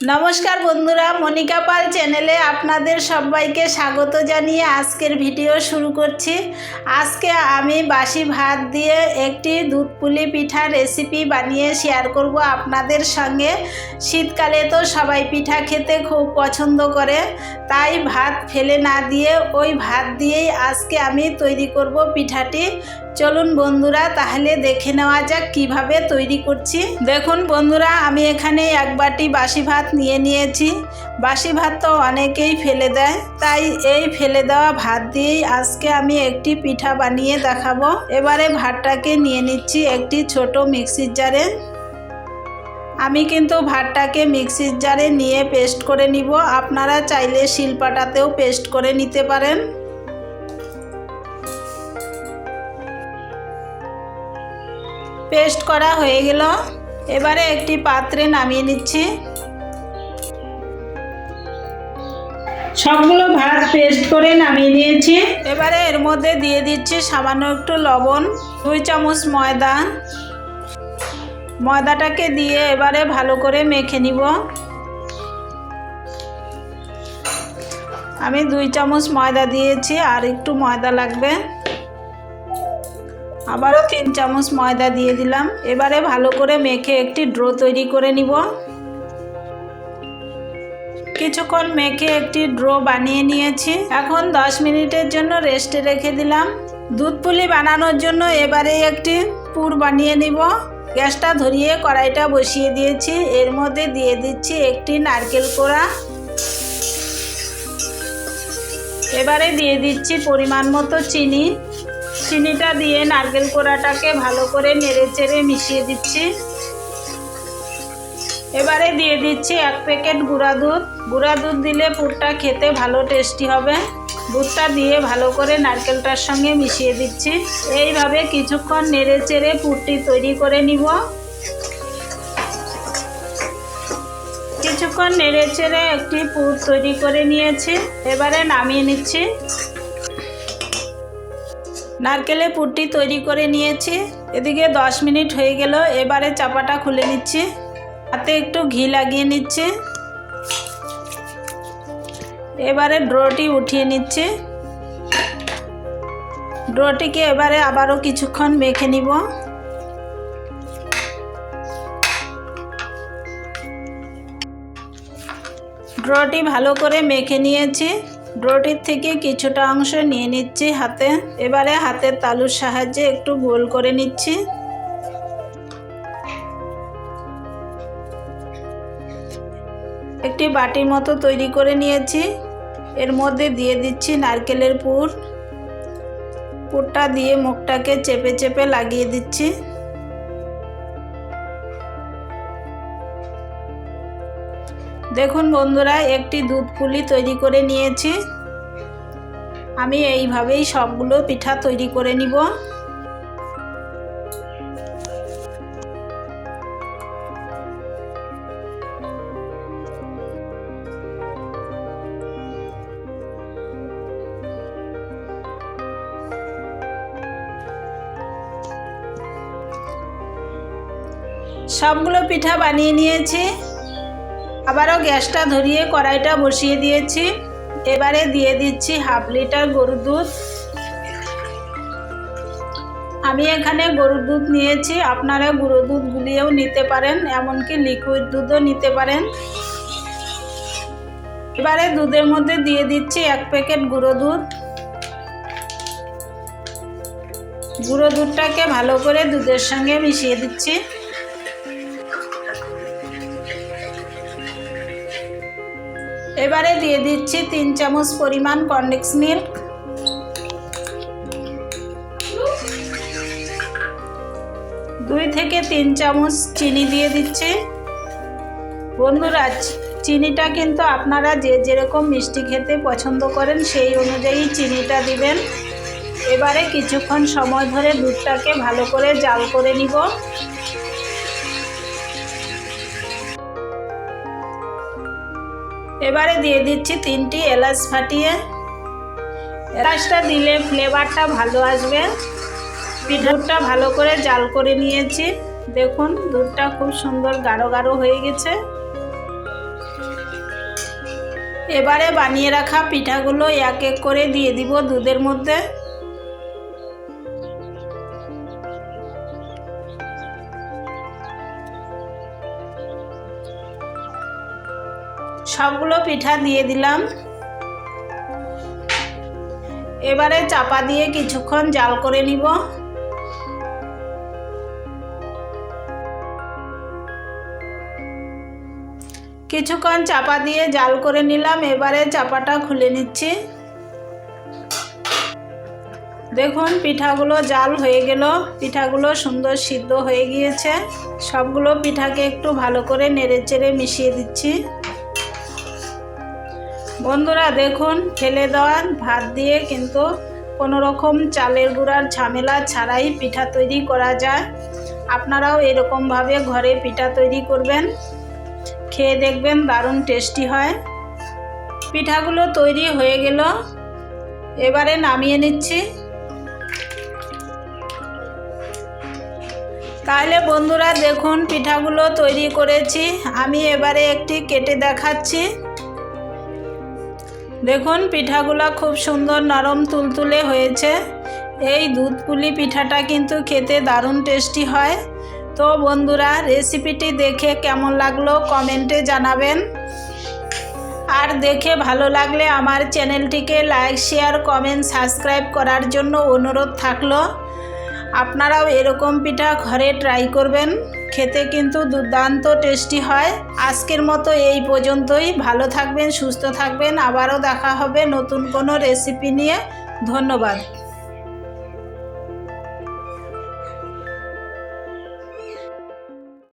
নমস্কার বন্ধুরা, মনিকা পাল চ্যানেলে আপনাদের সবাইকে স্বাগত জানিয়ে আজকের ভিডিও শুরু করছি। আজকে আমি বাসি ভাত দিয়ে একটি দুধ পুলি পিঠা রেসিপি বানিয়ে শেয়ার করব আপনাদের সঙ্গে। শীতকালে তো সবাই পিঠা খেতে খুব পছন্দ করে, তাই ভাত ফেলে না দিয়ে ওই ভাত দিয়েই আজকে আমি তৈরি করব পিঠাটি। চলুন বন্ধুরা, তাহলে দেখে নেওয়া যাক কীভাবে তৈরি করছি। দেখুন বন্ধুরা, আমি এখানে এক বাটি বাসি ভাত নিয়ে নিয়েছি। বাসি ভাত তো অনেকেই ফেলে দেয়, তাই এই ফেলে দেওয়া ভাত দিয়েই আজকে আমি একটি পিঠা বানিয়ে দেখাবো। এবারে ভাতটাকে নিয়ে নিচ্ছি একটি ছোট মিক্সির জারে। আমি কিন্তু ভাতটাকে মিক্সির জারে নিয়ে পেস্ট করে নিব। আপনারা চাইলে শিলপাটাতেও পেস্ট করে নিতে পারেন। পেস্ট করা হয়ে গেল। এবারে একটি পাত্রে নামিয়ে নিচ্ছি। সবগুলো ভাত পেস্ট করে নামিয়ে নিয়েছি। এবারে এর মধ্যে দিয়ে দিচ্ছি সামান্য একটু লবণ, দুই চামচ ময়দা। ময়দাটাকে দিয়ে এবারে ভালো করে মেখে নিব। আমি দুই চামচ ময়দা দিয়েছি, আর একটু ময়দা লাগবে। আবারও তিন চামচ ময়দা দিয়ে দিলাম। এবারে ভালো করে মেখে একটি ড্রো তৈরি করে নিব। কিছুক্ষণ মেখে একটি ড্রো বানিয়ে নিয়েছি। এখন 10 মিনিটের জন্য রেস্টে রেখে দিলাম। দুধ পুলি বানানোর জন্য এবারে একটি পুর বানিয়ে নিব। গ্যাসটা ধরিয়ে কড়াইটা বসিয়ে দিয়েছি। এর মধ্যে দিয়ে দিচ্ছি একটি নারকেল কোড়া। এবারে দিয়ে দিচ্ছি পরিমাণ মতো চিনি। চিনিটা দিয়ে নারকেল কোড়াটাকে ভালো করে নেড়ে চেড়ে মিশিয়ে দিচ্ছি। এবারে দিয়ে দিচ্ছি এক প্যাকেট গুঁড়া দুধ। গুঁড়া দুধ দিলে পুরটা খেতে ভালো টেস্টি হবে। দুধটা দিয়ে ভালো করে নারকেলটার সঙ্গে মিশিয়ে দিচ্ছি। এইভাবে কিছুক্ষণ নেড়ে চেড়ে পুরটি তৈরি করে নিব। কিছুক্ষণ নেড়ে চেড়ে একটি পুর তৈরি করে নিয়েছি। এবারে নামিয়ে নিচ্ছি। নারকেলে পুরটি তৈরি করে নিয়েছি। এদিকে 10 মিনিট হয়ে গেল, এবারে চাপাটা খুলে নিচ্ছি। হাতে একটু ঘি লাগিয়ে নিচ্ছি। এবারে ড্রোটি উঠিয়ে নিচ্ছি। ড্রোটিকে এবারে আবারও কিছুক্ষণ মেখে নিব। ড্রটি ভালো করে মেখে নিয়েছি। ড্রোটির থেকে কিছুটা অংশ নিয়ে নিচ্ছি হাতে। এবারে হাতের তালুর সাহায্যে একটু গোল করে নিচ্ছি। একটি বাটির মতো তৈরি করে নিয়েছি। এর মধ্যে দিয়ে দিচ্ছি নারকেলের পুর। পুরটা দিয়ে মুখটাকে চেপে চেপে লাগিয়ে দিচ্ছি। দেখুন বন্ধুরা, একটি দুধ পুলি তৈরি করে নিয়েছি। আমি এইভাবেই সবগুলো পিঠা তৈরি করে নিব। সবগুলো পিঠা বানিয়ে নিয়েছি। আবারও গ্যাসটা ধরিয়ে কড়াইটা বসিয়ে দিয়েছি। এবারে দিয়ে দিচ্ছি হাফ লিটার গরুর দুধ। আমি এখানে গরুর দুধ নিয়েছি। আপনারা গুঁড়ো দুধ গুলিয়েও নিতে পারেন, এমনকি লিকুইড দুধও নিতে পারেন। এবারে দুধের মধ্যে দিয়ে দিচ্ছি এক প্যাকেট গুঁড়ো দুধ। গুঁড়ো দুধটাকে ভালো করে দুধের সঙ্গে মিশিয়ে দিচ্ছি। এবারে দিয়ে দিচ্ছি তিন চামচ পরিমাণ কন্ডেক্স মিল্ক। দুই থেকে তিন চামচ চিনি দিয়ে দিচ্ছি। বন্ধুরা, চিনিটা কিন্তু আপনারা যে যেরকম মিষ্টি খেতে পছন্দ করেন সেই অনুযায়ী চিনিটা দিবেন। এবারে কিছুক্ষণ সময় ধরে দুধটাকে ভালো করে জাল করে নিব। এবারে দিয়ে দিচ্ছি তিনটি এলাচ ফাটিয়ে। এলাচটা দিলে ফ্লেভারটা ভালো আসবে। দুধটা ভালো করে জাল করে নিয়েছি। দেখুন দুধটা খুব সুন্দর গাঢ় গাঢ় হয়ে গেছে। এবারে বানিয়ে রাখা পিঠাগুলো এক এক করে দিয়ে দিব দুধের মধ্যে। সবগুলো পিঠা দিয়ে দিলাম। এবারে চাপা দিয়ে কিছুক্ষণ জাল করে নিব। কিছুক্ষণ চাপা দিয়ে জাল করে নিলাম। এবারে চাপাটা খুলে নিচ্ছি। দেখুন, পিঠাগুলো জাল হয়ে গেল। পিঠাগুলো সুন্দর সিদ্ধ হয়ে গিয়েছে। সবগুলো পিঠাকে একটু ভালো করে নেড়ে চেড়ে মিশিয়ে দিচ্ছি। বন্ধুরা দেখুন, ফেলে দেওয়া ভাত দিয়ে কিন্তু কোনো রকম চালের গুঁড়ার ঝামেলা ছাড়াই পিঠা তৈরি করা যায়। আপনারাও এরকমভাবে ঘরে পিঠা তৈরি করবেন। খেয়ে দেখবেন দারুণ টেস্টি হয়। পিঠাগুলো তৈরি হয়ে গেল। এবারে নামিয়ে নিচ্ছি। তাহলে বন্ধুরা দেখুন, পিঠাগুলো তৈরি করেছি। আমি এবারে একটি কেটে দেখাচ্ছি। দেখুন, পিঠাগুলো খুব সুন্দর নরম তুলতুলে হয়েছে। এই দুধ পুলি পিঠাটা কিন্তু খেতে দারুণ টেস্টি হয়। তো বন্ধুরা, রেসিপিটি দেখে কেমন লাগল কমেন্টে জানাবেন। আর দেখে ভালো লাগলে আমার চ্যানেলটিকে লাইক, শেয়ার, কমেন্ট, সাবস্ক্রাইব করার জন্য অনুরোধ থাকল। আপনারাও এরকম পিঠা ঘরে ট্রাই করবেন। খেতে কিন্তু দুর্দান্ত টেস্টি হয়। আজকের মতো এই পর্যন্তই। ভালো থাকবেন, সুস্থ থাকবেন। আবারও দেখা হবে নতুন কোনো রেসিপি নিয়ে। ধন্যবাদ।